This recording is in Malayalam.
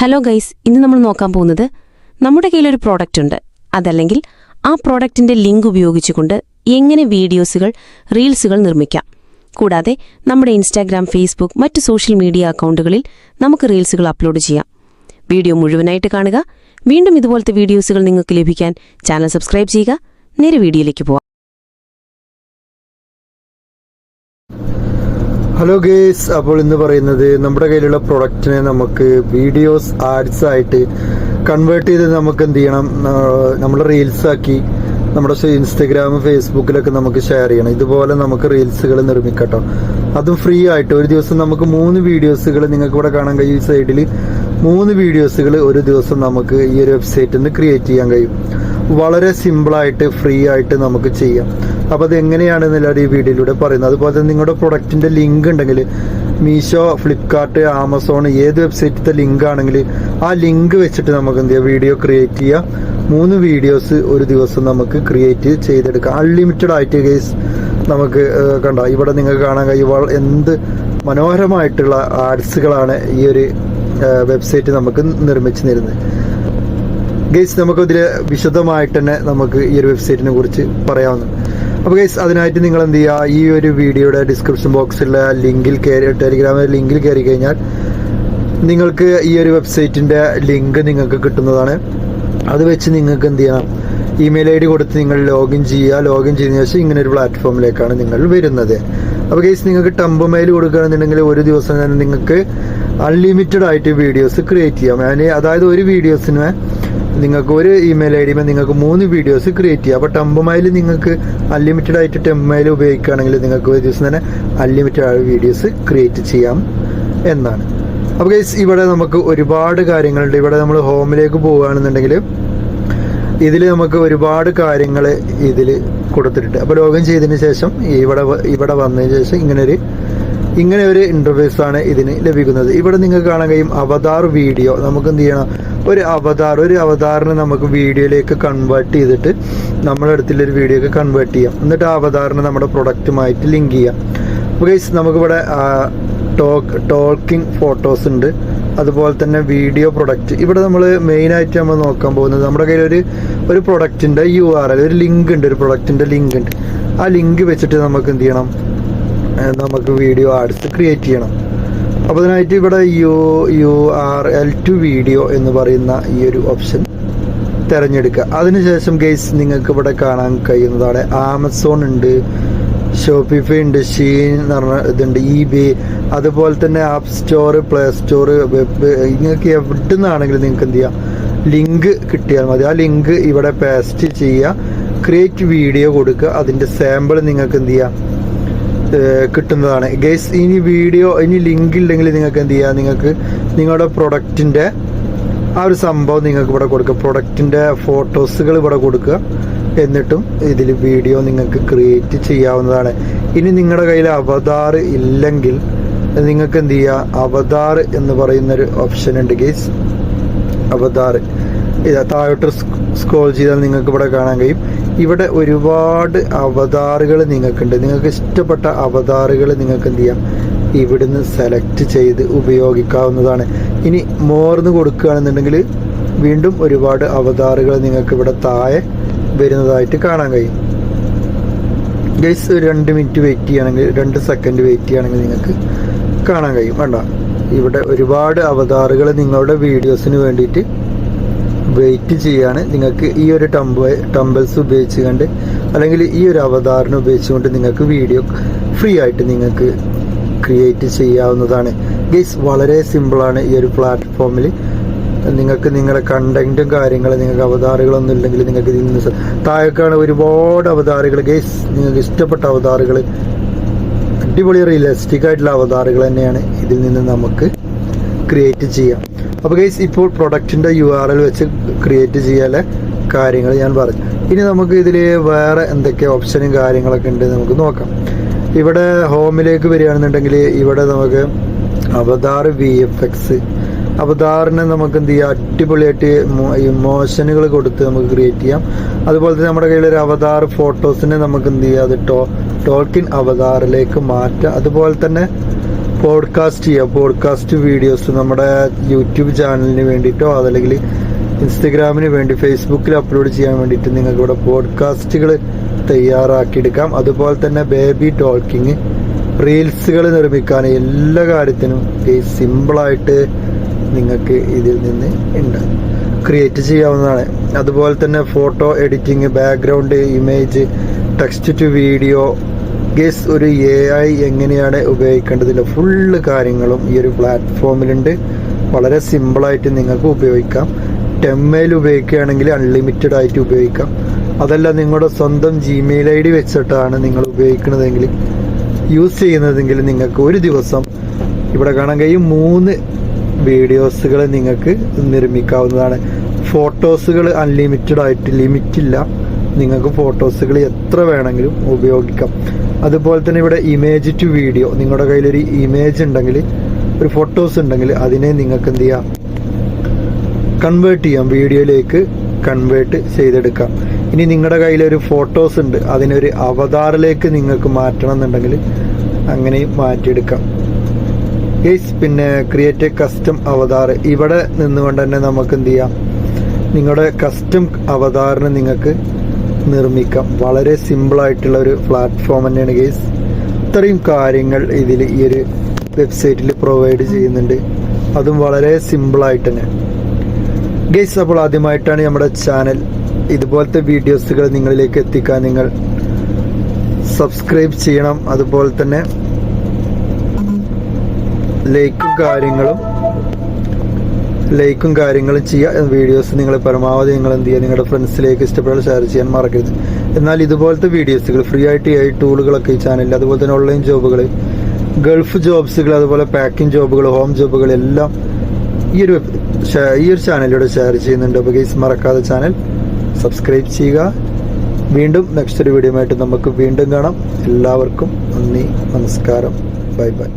ഹലോ ഗൈസ് ഇന്ന് നമ്മൾ നോക്കാൻ പോകുന്നത് നമ്മുടെ കയ്യിലൊരു പ്രോഡക്റ്റ് ഉണ്ട്. അതല്ലെങ്കിൽ ആ പ്രോഡക്റ്റിന്റെ ലിങ്ക് ഉപയോഗിച്ചുകൊണ്ട് എങ്ങനെ വീഡിയോസുകൾ റീൽസുകൾ നിർമ്മിക്കാം. കൂടാതെ നമ്മുടെ ഇൻസ്റ്റാഗ്രാം ഫേസ്ബുക്ക് മറ്റ് സോഷ്യൽ മീഡിയ അക്കൗണ്ടുകളിൽ നമുക്ക് റീൽസുകൾ അപ്ലോഡ് ചെയ്യാം. വീഡിയോ മുഴുവനായിട്ട് കാണുക. വീണ്ടും ഇതുപോലത്തെ വീഡിയോസുകൾ നിങ്ങൾക്ക് ലഭിക്കാൻ ചാനൽ സബ്സ്ക്രൈബ് ചെയ്യുക. നേരെ വീഡിയോയിലേക്ക് പോവാം. ഹലോ ഗേസ് അപ്പോൾ ഇന്ന് പറയുന്നത് നമ്മുടെ കയ്യിലുള്ള പ്രൊഡക്റ്റിനെ നമുക്ക് വീഡിയോസ് ആഡ്സ് ആയിട്ട് കൺവേർട്ട് ചെയ്ത് നമുക്ക് എന്ത് ചെയ്യണം? നമ്മൾ റീൽസ് ആക്കി നമ്മുടെ ഇൻസ്റ്റഗ്രാം ഫേസ്ബുക്കിലൊക്കെ നമുക്ക് ഷെയർ ചെയ്യണം. ഇതുപോലെ നമുക്ക് റീൽസുകൾ നിർമ്മിക്കട്ടോ. അതും ഫ്രീ ആയിട്ട് ഒരു ദിവസം നമുക്ക് മൂന്ന് വീഡിയോസുകൾ നിങ്ങൾക്ക് ഇവിടെ കാണാൻ കഴിയും. ഈ സൈഡിൽ മൂന്ന് വീഡിയോസുകൾ ഒരു ദിവസം നമുക്ക് ഈ ഒരു വെബ്സൈറ്റിൽ നിന്ന് ക്രിയേറ്റ് ചെയ്യാൻ കഴിയും. വളരെ സിമ്പിളായിട്ട് ഫ്രീ ആയിട്ട് നമുക്ക് ചെയ്യാം. അപ്പോൾ അത് എങ്ങനെയാണെന്നില്ല ഈ വീഡിയോയിലൂടെ പറയുന്നത്? അതുപോലെ തന്നെ നിങ്ങളുടെ പ്രൊഡക്റ്റിന്റെ ലിങ്ക് ഉണ്ടെങ്കിൽ മീഷോ ഫ്ലിപ്കാർട്ട് ആമസോൺ ഏത് വെബ്സൈറ്റിലത്തെ ലിങ്ക് ആണെങ്കിൽ ആ ലിങ്ക് വെച്ചിട്ട് നമുക്ക് എന്ത് ചെയ്യാം? വീഡിയോ ക്രിയേറ്റ് ചെയ്യാം. മൂന്ന് വീഡിയോസ് ഒരു ദിവസം നമുക്ക് ക്രിയേറ്റ് ചെയ്തെടുക്കാം. അൺലിമിറ്റഡ് ആയിട്ട് കേസ് നമുക്ക് കണ്ട? ഇവിടെ നിങ്ങൾക്ക് കാണാൻ കഴിയുമ്പോൾ എന്ത് മനോഹരമായിട്ടുള്ള ആഡ്സുകളാണ് ഈ ഒരു വെബ്സൈറ്റ് നമുക്ക് നിർമ്മിച്ചു തരുന്നത്. ഗൈസ് നമുക്ക് ഇതിൽ വിശദമായിട്ട് തന്നെ നമുക്ക് ഈ ഒരു വെബ്സൈറ്റിനെ കുറിച്ച് പറയാവുന്നു അപ്പോൾ ഗൈസ് അതിനായിട്ട് നിങ്ങൾ എന്ത് ചെയ്യുക ഈ ഒരു വീഡിയോയുടെ ഡിസ്ക്രിപ്ഷൻ ബോക്സിലുള്ള ലിങ്കിൽ കയറി ടെലിഗ്രാമിലെ ലിങ്കിൽ കയറി കഴിഞ്ഞാൽ നിങ്ങൾക്ക് ഈ ഒരു വെബ്സൈറ്റിന്റെ ലിങ്ക് നിങ്ങൾക്ക് കിട്ടുന്നതാണ്. അത് വെച്ച് നിങ്ങൾക്ക് എന്ത് ചെയ്യണം? ഇമെയിൽ ഐ ഡി കൊടുത്ത് നിങ്ങൾ ലോഗിൻ ചെയ്യുക. ലോഗിൻ ചെയ്തതിനു ശേഷം ഇങ്ങനെ ഒരു പ്ലാറ്റ്ഫോമിലേക്കാണ് നിങ്ങൾ വരുന്നത്. അപ്പോൾ ഗൈസ് നിങ്ങൾക്ക് ടംബ് മെയിൽ കൊടുക്കുകയാണെന്നുണ്ടെങ്കിൽ ഒരു ദിവസം തന്നെ നിങ്ങൾക്ക് അൺലിമിറ്റഡ് ആയിട്ട് വീഡിയോസ് ക്രിയേറ്റ് ചെയ്യാം. അതായത് ഒരു വീഡിയോസിന് നിങ്ങൾക്ക് ഒരു ഇമെയിൽ ഐ ഡിമേ നിങ്ങൾക്ക് മൂന്ന് വീഡിയോസ് ക്രിയേറ്റ് ചെയ്യാം. അപ്പോൾ ടെമ്പുമായിൽ നിങ്ങൾക്ക് അൺലിമിറ്റഡ് ആയിട്ട് ടെമ്പുമായിൽ ഉപയോഗിക്കുകയാണെങ്കിൽ നിങ്ങൾക്ക് ഒരു ദിവസം തന്നെ അൺലിമിറ്റഡ് ആയ വീഡിയോസ് ക്രിയേറ്റ് ചെയ്യാം എന്നാണ്. അപ്പോൾ ഗൈസ് ഇവിടെ നമുക്ക് ഒരുപാട് കാര്യങ്ങളുണ്ട്. ഇവിടെ നമ്മൾ ഹോമിലേക്ക് പോവുകയാണെന്നുണ്ടെങ്കിൽ ഇതിൽ നമുക്ക് ഒരുപാട് കാര്യങ്ങൾ ഇതിൽ കൊടുത്തിട്ടുണ്ട്. അപ്പോൾ ലോഗിൻ ചെയ്തതിന് ശേഷം ഇവിടെ ഇവിടെ വന്നതിന് ശേഷം ഇങ്ങനൊരു ഇങ്ങനെ ഒരു ഇന്റർഫേസ് ആണ് ഇതിന് ലഭിക്കുന്നത്. ഇവിടെ നിങ്ങൾക്ക് കാണാൻ കഴിയും അവതാർ വീഡിയോ നമുക്ക് എന്ത് ചെയ്യണം? ഒരു അവതാർ ഒരു അവതാറിനെ നമുക്ക് വീഡിയോയിലേക്ക് കൺവേർട്ട് ചെയ്തിട്ട് നമ്മുടെ അടുത്തുള്ളൊരു വീഡിയോക്ക് കൺവേർട്ട് ചെയ്യാം. എന്നിട്ട് ആ അവതാറിനെ നമ്മുടെ പ്രൊഡക്റ്റുമായിട്ട് ലിങ്ക് ചെയ്യാം. അപ്പോൾ ഗൈസ് നമുക്കിവിടെ ടോക്ക് ടോക്കിംഗ് ഫോട്ടോസ് ഉണ്ട്. അതുപോലെ തന്നെ വീഡിയോ പ്രൊഡക്റ്റ് ഇവിടെ നമ്മൾ മെയിനായിട്ട് നമ്മൾ നോക്കാൻ പോകുന്നത് നമ്മുടെ കയ്യിൽ ഒരു ഒരു പ്രൊഡക്റ്റിന്റെ യു ആർ എൽ ഒരു ലിങ്ക് ഉണ്ട് ഒരു പ്രൊഡക്റ്റിന്റെ ലിങ്ക് ഉണ്ട്. ആ ലിങ്ക് വെച്ചിട്ട് നമുക്ക് എന്ത് ചെയ്യണം? നമുക്ക് വീഡിയോ ആഡ്സ് ക്രിയേറ്റ് ചെയ്യണം. അപ്പോൾ അതിനായിട്ട് ഇവിടെ U U R L to video എന്ന് പറയുന്ന ഈ ഒരു ഓപ്ഷൻ തിരഞ്ഞെടുക്കുക. അതിനുശേഷം ഗെയ്സ് നിങ്ങൾക്ക് ഇവിടെ കാണാൻ കഴിയുന്നതാണ്. ആമസോൺ ഉണ്ട് ഷോപ്പിഫൈ ഉണ്ട് ഷീൻ എന്ന് പറഞ്ഞ ഇതുണ്ട് ഇ ബി അതുപോലെ തന്നെ app store play store web നിങ്ങൾക്ക് എവിടെ നിന്നാണെങ്കിലും നിങ്ങൾക്ക് എന്ത് ചെയ്യാം? ലിങ്ക് കിട്ടിയാൽ മതി. ആ ലിങ്ക് ഇവിടെ പേസ്റ്റ് ചെയ്യുക. ക്രിയേറ്റ് വീഡിയോ കൊടുക്കുക. അതിന്റെ സാമ്പിൾ നിങ്ങൾക്ക് എന്ത് ചെയ്യാം? കിട്ടുന്നതാണ്. ഗൈസ് ഇനി വീഡിയോ ഇനി ലിങ്ക് ഇല്ലെങ്കിൽ നിങ്ങൾക്ക് എന്ത് ചെയ്യാം? നിങ്ങൾക്ക് നിങ്ങളുടെ പ്രൊഡക്റ്റിന്റെ ആ ഒരു സംഭവം നിങ്ങൾക്ക് ഇവിടെ കൊടുക്കുക പ്രൊഡക്റ്റിന്റെ ഫോട്ടോസുകൾ ഇവിടെ കൊടുക്കുക. എന്നിട്ടും ഇതിൽ വീഡിയോ നിങ്ങൾക്ക് ക്രിയേറ്റ് ചെയ്യാവുന്നതാണ്. ഇനി നിങ്ങളുടെ കയ്യിൽ അവതാർ ഇല്ലെങ്കിൽ നിങ്ങൾക്ക് എന്ത് ചെയ്യുക അവതാർ എന്ന് പറയുന്നൊരു ഓപ്ഷൻ ഉണ്ട് ഗേസ് അവതാർ ഇതാ താഴോട്ട് സ്ക്രോൾ ചെയ്താൽ നിങ്ങൾക്ക് ഇവിടെ കാണാൻ കഴിയും. ഇവിടെ ഒരുപാട് അവതാറുകൾ നിങ്ങൾക്കുണ്ട്. നിങ്ങൾക്ക് ഇഷ്ടപ്പെട്ട അവതാറുകൾ നിങ്ങൾക്ക് എന്ത് ചെയ്യാം? ഇവിടുന്ന് സെലക്ട് ചെയ്ത് ഉപയോഗിക്കാവുന്നതാണ്. ഇനി മോർന്ന് കൊടുക്കുകയാണെന്നുണ്ടെങ്കിൽ വീണ്ടും ഒരുപാട് അവതാറുകൾ നിങ്ങൾക്ക് ഇവിടെ താഴെ വരുന്നതായിട്ട് കാണാൻ കഴിയും. ഗൈസ് ഒരു രണ്ട് മിനിറ്റ് വെയിറ്റ് ചെയ്യുകയാണെങ്കിൽ രണ്ട് സെക്കൻഡ് വെയിറ്റ് ചെയ്യുകയാണെങ്കിൽ നിങ്ങൾക്ക് കാണാൻ കഴിയും. വേണ്ട. ഇവിടെ ഒരുപാട് അവതാറുകൾ നിങ്ങളുടെ വീഡിയോസിന് വേണ്ടിയിട്ട് വെയിറ്റ് ചെയ്യാണ്. നിങ്ങൾക്ക് ഈ ഒരു ടംബ ടംബിൾസ് ഉപയോഗിച്ചുകൊണ്ട് അല്ലെങ്കിൽ ഈ ഒരു അവതാരണം ഉപയോഗിച്ചുകൊണ്ട് നിങ്ങൾക്ക് വീഡിയോ ഫ്രീ ആയിട്ട് നിങ്ങൾക്ക് ക്രിയേറ്റ് ചെയ്യാവുന്നതാണ്. ഗെയ്സ് വളരെ സിമ്പിളാണ് ഈ ഒരു പ്ലാറ്റ്ഫോമിൽ നിങ്ങൾക്ക് നിങ്ങളുടെ കണ്ടന്റും കാര്യങ്ങളും നിങ്ങൾക്ക് അവതാറുകളൊന്നും ഇല്ലെങ്കിൽ നിങ്ങൾക്ക് ഇതിൽ നിന്ന് താഴേക്കാണ് ഒരുപാട് അവതാറുകൾ ഗെയ്സ് നിങ്ങൾക്ക് ഇഷ്ടപ്പെട്ട അവതാറുകൾ അടിപൊളി റിയലിസ്റ്റിക് ആയിട്ടുള്ള അവതാറുകൾ തന്നെയാണ് ഇതിൽ നിന്ന് നമുക്ക് ക്രിയേറ്റ് ചെയ്യാം. അപ്പോൾ ഗൈസ് ഇപ്പോൾ പ്രൊഡക്റ്റിന്റെ യു ആർ എൽ വെച്ച് ക്രിയേറ്റ് ചെയ്യാനുള്ള കാര്യങ്ങൾ ഞാൻ പറഞ്ഞു. ഇനി നമുക്ക് ഇതിൽ വേറെ എന്തൊക്കെ ഓപ്ഷനും കാര്യങ്ങളൊക്കെ ഉണ്ട് നമുക്ക് നോക്കാം. ഇവിടെ ഹോമിലേക്ക് വരികയാണെന്നുണ്ടെങ്കിൽ ഇവിടെ നമുക്ക് അവതാർ വി എഫ് എക്സ് അവതാറിനെ നമുക്ക് എന്ത് ചെയ്യാം? അടിപൊളിയായിട്ട് ഇമോഷനുകൾ കൊടുത്ത് നമുക്ക് ക്രിയേറ്റ് ചെയ്യാം. അതുപോലെ തന്നെ നമ്മുടെ കയ്യിൽ ഒരു അവതാർ ഫോട്ടോസിനെ നമുക്ക് എന്ത് ചെയ്യാം? അത് ടോ ടോക്കിൻ അവതാറിലേക്ക് മാറ്റാം. അതുപോലെ തന്നെ പോഡ്കാസ്റ്റ് ചെയ്യുക പോഡ്കാസ്റ്റ് വീഡിയോസ് നമ്മുടെ യൂട്യൂബ് ചാനലിന് വേണ്ടിയിട്ടോ അതല്ലെങ്കിൽ ഇൻസ്റ്റഗ്രാമിന് വേണ്ടി ഫേസ്ബുക്കിൽ അപ്ലോഡ് ചെയ്യാൻ വേണ്ടിയിട്ട് നിങ്ങൾക്ക് ഇവിടെ പോഡ്കാസ്റ്റുകൾ തയ്യാറാക്കിയെടുക്കാം. അതുപോലെ തന്നെ ബേബി ടോക്കിങ് റീൽസുകൾ നിർമ്മിക്കാൻ എല്ലാ കാര്യത്തിനും ഈ സിമ്പിളായിട്ട് നിങ്ങൾക്ക് ഇതിൽ നിന്ന് ഉണ്ട്. ക്രിയേറ്റ് ചെയ്യാവുന്നതാണ്. അതുപോലെ തന്നെ photo editing background image text to video guys ഒരു എ ഐ എങ്ങനെയാണ് ഉപയോഗിക്കേണ്ടതില്ല ഫുള്ള് കാര്യങ്ങളും ഈ ഒരു പ്ലാറ്റ്ഫോമിലുണ്ട് വളരെ സിമ്പിളായിട്ട് നിങ്ങൾക്ക് ഉപയോഗിക്കാം. ടെമ്മയിൽ ഉപയോഗിക്കുകയാണെങ്കിൽ അൺലിമിറ്റഡ് ആയിട്ട് ഉപയോഗിക്കാം. അതല്ല നിങ്ങളുടെ സ്വന്തം ജിമെയിൽ ഐ ഡി വെച്ചിട്ടാണ് നിങ്ങൾ ഉപയോഗിക്കുന്നതെങ്കിൽ യൂസ് ചെയ്യുന്നതെങ്കിൽ നിങ്ങൾക്ക് ഒരു ദിവസം ഇവിടെ കാണാൻ കഴിയും മൂന്ന് വീഡിയോസുകൾ നിങ്ങൾക്ക് നിർമ്മിക്കാവുന്നതാണ്. ഫോട്ടോസുകൾ അൺലിമിറ്റഡ് ആയിട്ട് ലിമിറ്റില്ല നിങ്ങൾക്ക് ഫോട്ടോസുകൾ എത്ര വേണമെങ്കിലും ഉപയോഗിക്കാം. അതുപോലെ തന്നെ ഇവിടെ ഇമേജ് ടു വീഡിയോ നിങ്ങളുടെ കയ്യിലൊരു ഇമേജ് ഉണ്ടെങ്കിൽ ഒരു ഫോട്ടോസ് ഉണ്ടെങ്കിൽ അതിനെ നിങ്ങൾക്ക് എന്ത് ചെയ്യാം? കൺവേർട്ട് ചെയ്യാം. വീഡിയോയിലേക്ക് കൺവേർട്ട് ചെയ്തെടുക്കാം. ഇനി നിങ്ങളുടെ കയ്യിലൊരു ഫോട്ടോസ് ഉണ്ട്. അതിനൊരു അവതാറിലേക്ക് നിങ്ങൾക്ക് മാറ്റണം എന്നുണ്ടെങ്കിൽ അങ്ങനെയും മാറ്റിയെടുക്കാം. ഗെയ്സ് പിന്നെ ക്രിയേറ്റ് എ കസ്റ്റം അവതാർ ഇവിടെ നിന്നുകൊണ്ട് തന്നെ നമുക്ക് എന്ത് ചെയ്യാം? നിങ്ങളുടെ കസ്റ്റം അവതാറിന് നിങ്ങൾക്ക് നിർമ്മിക്കാം. വളരെ സിമ്പിൾ ആയിട്ടുള്ള ഒരു പ്ലാറ്റ്ഫോം തന്നെയാണ് ഗെയ്സ് ഇത്രയും കാര്യങ്ങൾ ഇതിൽ ഈ ഒരു വെബ്സൈറ്റിൽ പ്രൊവൈഡ് ചെയ്യുന്നുണ്ട്. അതും വളരെ സിമ്പിൾ ആയിട്ട് തന്നെ. ഗെയ്സ് അപ്പോൾ ആദ്യമായിട്ടാണ് നമ്മുടെ ചാനൽ ഇതുപോലത്തെ വീഡിയോസുകൾ നിങ്ങളിലേക്ക് എത്തിക്കാൻ നിങ്ങൾ സബ്സ്ക്രൈബ് ചെയ്യണം. അതുപോലെ തന്നെ ലൈക്കും കാര്യങ്ങളും ലൈക്കും കാര്യങ്ങളും ചെയ്യുക വീഡിയോസ് നിങ്ങൾ പരമാവധി നിങ്ങൾ എന്ത് ചെയ്യുക നിങ്ങളുടെ ഫ്രണ്ട്സിലേക്ക് ഇഷ്ടപ്പെടാൻ ഷെയർ ചെയ്യാൻ മറക്കരുത്. എന്നാൽ ഇതുപോലത്തെ വീഡിയോസുകൾ ഫ്രീ ആയിട്ട് ഈ ടൂളുകളൊക്കെ ഈ ചാനലിൽ അതുപോലെ തന്നെ ഓൺലൈൻ ജോബുകൾ ഗൾഫ് ജോബ്സുകൾ അതുപോലെ പാക്കിംഗ് ജോബുകൾ ഹോം ജോബുകൾ എല്ലാം ഈ ഒരു ഈ ഒരു ചാനലിലൂടെ ഷെയർ ചെയ്യുന്നുണ്ട്. അപ്പോൾ ഗൈസ് മറക്കാതെ ചാനൽ സബ്സ്ക്രൈബ് ചെയ്യുക. വീണ്ടും നെക്സ്റ്റ് ഒരു വീഡിയോ ആയിട്ട് നമുക്ക് വീണ്ടും കാണാം. എല്ലാവർക്കും നന്ദി നമസ്കാരം. Bye bye